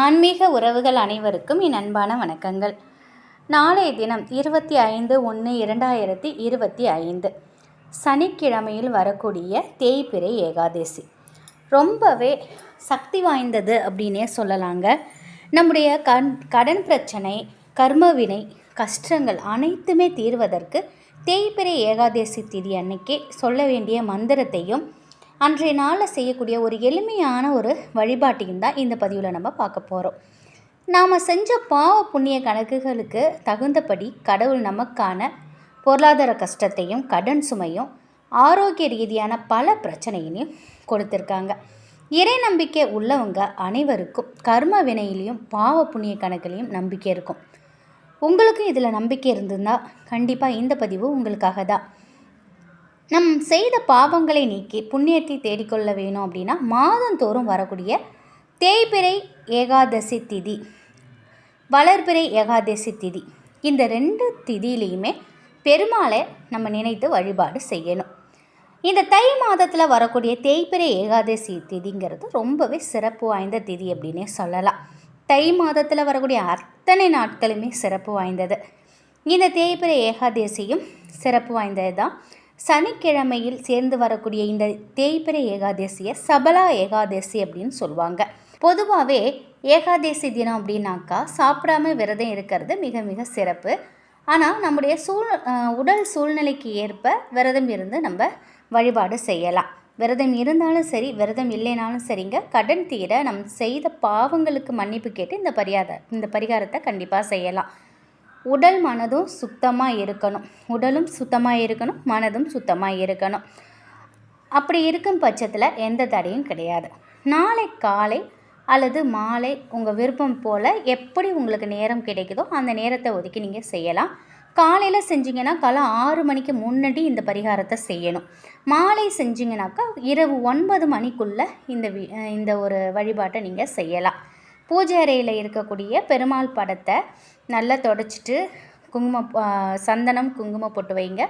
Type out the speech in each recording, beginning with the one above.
ஆன்மீக உறவுகள் அனைவருக்கும் என் அன்பான வணக்கங்கள். நாளைய தினம் இருபத்தி ஐந்து ஒன்று இரண்டாயிரத்தி இருபத்தி ஐந்து. சனிக்கிழமையில் வரக்கூடிய தேய்பிறை ஏகாதசி. ரொம்பவே சக்தி வாய்ந்தது அப்படின்னே சொல்லலாங்க. நம்முடைய கண் கடன் பிரச்சனை கர்மவினை கஷ்டங்கள் அனைத்துமே தீர்வதற்கு தேய்பிறை ஏகாதசி திதி அன்னைக்கு சொல்ல வேண்டிய மந்திரத்தையும் அன்றைய நாளில் செய்யக்கூடிய ஒரு எளிமையான ஒரு வழிபாட்டையும் தான் இந்த பதிவில் நம்ம பார்க்க போகிறோம் நாம் செஞ்ச பாவ புண்ணிய கணக்குகளுக்கு தகுந்தபடி கடவுள் நமக்கான பொருளாதார கஷ்டத்தையும் கடன் சுமையும் ஆரோக்கிய ரீதியான பல பிரச்சனையினையும் கொடுத்துருக்காங்க. இறை நம்பிக்கை உள்ளவங்க அனைவருக்கும் கர்ம வினையிலையும் பாவ புண்ணிய கணக்குலையும் நம்பிக்கை இருக்கும். உங்களுக்கும் இதில் நம்பிக்கை இருந்திருந்தால் கண்டிப்பாக இந்த பதிவு உங்களுக்காக தான். நம் செய்த பாவங்களை நீக்கி புண்ணியத்தை தேடிக்கொள்ள வேணும் அப்படின்னா மாதந்தோறும் வரக்கூடிய தேய்பிறை ஏகாதசி திதி வளர்பிறை ஏகாதசி திதி. இந்த ரெண்டு திதியிலையுமே பெருமாளை நம்ம நினைத்து வழிபாடு செய்யணும். இந்த தை மாதத்தில் வரக்கூடிய தேய்பிறை ஏகாதசி திதிங்கிறது ரொம்பவே சிறப்பு வாய்ந்த திதி அப்படின்னே சொல்லலாம். தை மாதத்தில் வரக்கூடிய அத்தனை நாட்களுமே சிறப்பு வாய்ந்தது. இந்த தேய்பிறை ஏகாதசியும் சிறப்பு வாய்ந்தது தான் சனிக்கிழமையில் சேர்ந்து வரக்கூடிய இந்த தேய்பிரை ஏகாதசியை சபலா ஏகாதசி அப்படின்னு சொல்லுவாங்க. பொதுவாகவே ஏகாதசி தினம் அப்படின்னாக்கா சாப்பிடாம விரதம் இருக்கிறது மிக மிக சிறப்பு. ஆனால் நம்முடைய சூழ் உடல் சூழ்நிலைக்கு ஏற்ப விரதம் இருந்து நம்ம வழிபாடு செய்யலாம். விரதம் இருந்தாலும் சரி விரதம் இல்லைனாலும் சரிங்க கடன் தீர நம் செய்த பாவங்களுக்கு மன்னிப்பு கேட்டு இந்த பரியாத இந்த பரிகாரத்தை கண்டிப்பாக செய்யலாம். உடல் மனதும் சுத்தமாக இருக்கணும். உடலும் சுத்தமாக இருக்கணும் மனதும் சுத்தமாக இருக்கணும். அப்படி இருக்கும் பட்சத்தில் எந்த தடையும் கிடையாது. நாளை காலை அல்லது மாலை உங்கள் விருப்பம் போல் எப்படி உங்களுக்கு நேரம் கிடைக்குதோ அந்த நேரத்தை ஒதுக்கி நீங்கள் செய்யலாம். காலையில் செஞ்சீங்கன்னா காலை ஆறு மணிக்கு முன்னாடி இந்த பரிகாரத்தை செய்யணும். மாலை செஞ்சிங்கனாக்கா இரவு ஒன்பது மணிக்குள்ளே இந்த இந்த ஒரு வழிபாட்டை நீங்கள் செய்யலாம். பூஜை அறையில் இருக்கக்கூடிய பெருமாள் படத்தை நல்லா தொடச்சிட்டு குங்குமம் சந்தனம் குங்குமம் போட்டு வைங்க.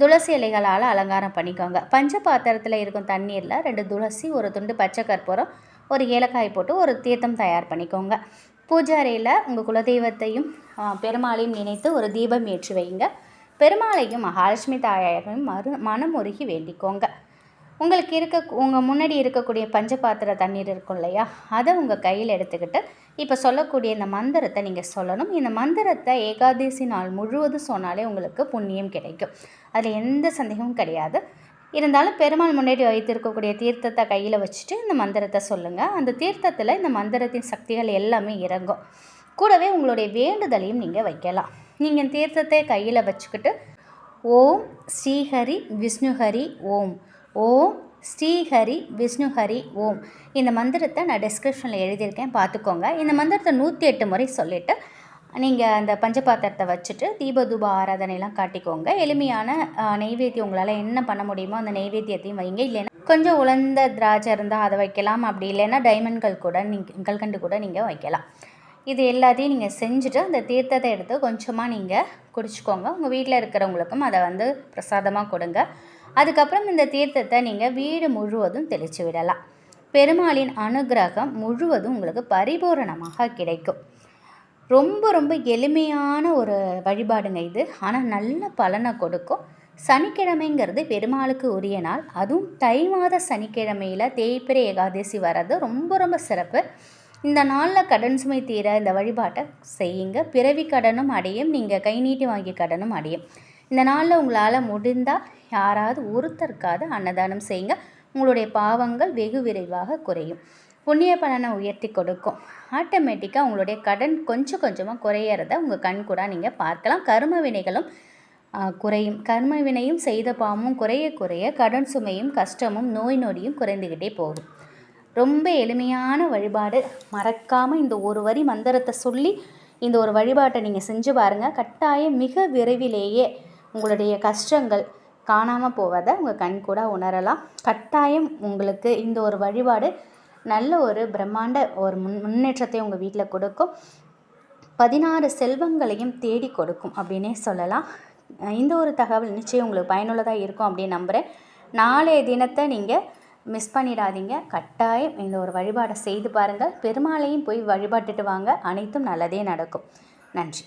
துளசி இலைகளால் அலங்காரம் பண்ணிக்கோங்க. பஞ்ச பாத்திரத்தில் இருக்கும் தண்ணீரில் ரெண்டு துளசி ஒரு துண்டு பச்சை கற்பூரம் ஒரு ஏலக்காய் போட்டு ஒரு தீர்த்தம் தயார் பண்ணிக்கோங்க. பூஜை அறையில் உங்கள் குலதெய்வத்தையும் பெருமாளையும் நினைத்து ஒரு தீபம் ஏற்றி வைங்க. பெருமாளையும் மகாலட்சுமி தாயாரையும் மறு உருகி வேண்டிக்கோங்க. உங்களுக்கு இருக்க உங்கள் முன்னாடி இருக்கக்கூடிய பஞ்ச பாத்திர தண்ணீர் இருக்கும் இல்லையா? அதை உங்கள் கையில் எடுத்துக்கிட்டு இப்போ சொல்லக்கூடிய இந்த மந்திரத்தை நீங்கள் சொல்லணும். இந்த மந்திரத்தை ஏகாதசி நாள் முழுவதும் சொன்னாலே உங்களுக்கு புண்ணியம் கிடைக்கும். அதில் எந்த சந்தேகமும் கிடையாது. இருந்தாலும் பெருமாள் முன்னாடி வைத்திருக்கக்கூடிய தீர்த்தத்தை கையில் வச்சுட்டு இந்த மந்திரத்தை சொல்லுங்கள் அந்த தீர்த்தத்தில் இந்த மந்திரத்தின் சக்திகள் எல்லாமே இறங்கும். கூடவே உங்களுடைய வேண்டுதலையும் நீங்கள் வைக்கலாம். நீங்கள் தீர்த்தத்தை கையில் வச்சுக்கிட்டு ஓம் ஸ்ரீஹரி விஷ்ணுஹரி ஓம். ஓம் ஸ்ரீஹரி விஷ்ணுஹரி ஓம். இந்த மந்திரத்தை நான் டிஸ்கிரிப்ஷனில் எழுதியிருக்கேன். பார்த்துக்கோங்க. இந்த மந்திரத்தை நூற்றி எட்டு முறை சொல்லிவிட்டு நீங்கள் அந்த பஞ்சபாத்திரத்தை வச்சுட்டு தீபதூப ஆராதனைலாம் காட்டிக்கோங்க. எளிமையான நெய்வேத்தியம் உங்களால் என்ன பண்ண முடியுமோ அந்த நெய்வேத்தியத்தையும் வைங்க. இல்லைன்னா கொஞ்சம் உலர்ந்த திராட்சை இருந்தால் அதை வைக்கலாம். அப்படி இல்லைன்னா டைமண்ட்கள் கூட நீங்கள் கல்கண்டு கூட நீங்கள் வைக்கலாம். இது எல்லாத்தையும் நீங்கள் செஞ்சுட்டு அந்த தீர்த்தத்தை எடுத்து கொஞ்சமாக நீங்கள் குடிச்சிக்கோங்க. உங்கள் வீட்டில் இருக்கிறவங்களுக்கும் அதை வந்து பிரசாதமாக கொடுங்க. அதுக்கப்புறம் இந்த தீர்த்தத்தை நீங்கள் வீடு முழுவதும் தெளித்து விடலாம். பெருமாளின் அனுகிரகம் முழுவதும் உங்களுக்கு பரிபூரணமாக கிடைக்கும். ரொம்ப ரொம்ப எளிமையான ஒரு வழிபாடுங்க இது. ஆனால் நல்ல பலனை கொடுக்கும். சனிக்கிழமைங்கிறது பெருமாளுக்கு உரிய நாள். அதுவும் தை மாத சனிக்கிழமையில் தேய்பிரை ஏகாதசி வர்றது ரொம்ப ரொம்ப சிறப்பு. இந்த நாளில் கடன் சுமை தீர இந்த வழிபாட்டை செய்யுங்க. பிறவி கடனும் அடையும். நீங்கள் கை நீட்டி வாங்கிய கடனும் அடையும். இந்த நாளில் உங்களால் முடிந்தால் யாராவது ஒருத்தருக்காவது அன்னதானம் செய்யுங்க. உங்களுடைய பாவங்கள் வெகு விரைவாக குறையும். புண்ணிய பலனை உயர்த்தி கொடுக்கும். ஆட்டோமேட்டிக்காக உங்களுடைய கடன் கொஞ்சம் கொஞ்சமாக குறையிறத உங்கள் கண் கூட நீங்கள் பார்க்கலாம். கரும வினைகளும் குறையும். கர்ம வினையும் செய்த பாவமும் குறைய குறைய கடன் சுமையும் கஷ்டமும் நோய் நொடியும் குறைந்துக்கிட்டே போகும். ரொம்ப எளிமையான வழிபாடு. மறக்காமல் இந்த ஒரு வரி மந்திரத்தை சொல்லி இந்த ஒரு வழிபாட்டை நீங்கள் செஞ்சு பாருங்கள் கட்டாயம் மிக விரைவிலேயே உங்களுடைய கஷ்டங்கள் காணாமல் போவதை உங்கள் கண் கூட உணரலாம். கட்டாயம் உங்களுக்கு இந்த ஒரு வழிபாடு நல்ல ஒரு பிரம்மாண்ட ஒரு முன் முன்னேற்றத்தை உங்கள் வீட்டில் கொடுக்கும். பதினாறு செல்வங்களையும் தேடி கொடுக்கும் அப்படின்னே சொல்லலாம். இந்த ஒரு தகவல் நிச்சயம் உங்களுக்கு பயனுள்ளதாக இருக்கும் அப்படின்னு நம்புகிறேன் நாளைய தினத்தை நீங்கள் மிஸ் பண்ணிடாதீங்க. கட்டாயம் இந்த ஒரு வழிபாடை செய்து பாருங்கள். பெருமாளையும் போய் வழிபாட்டுட்டு வாங்க. அனைத்தும் நல்லதே நடக்கும். நன்றி.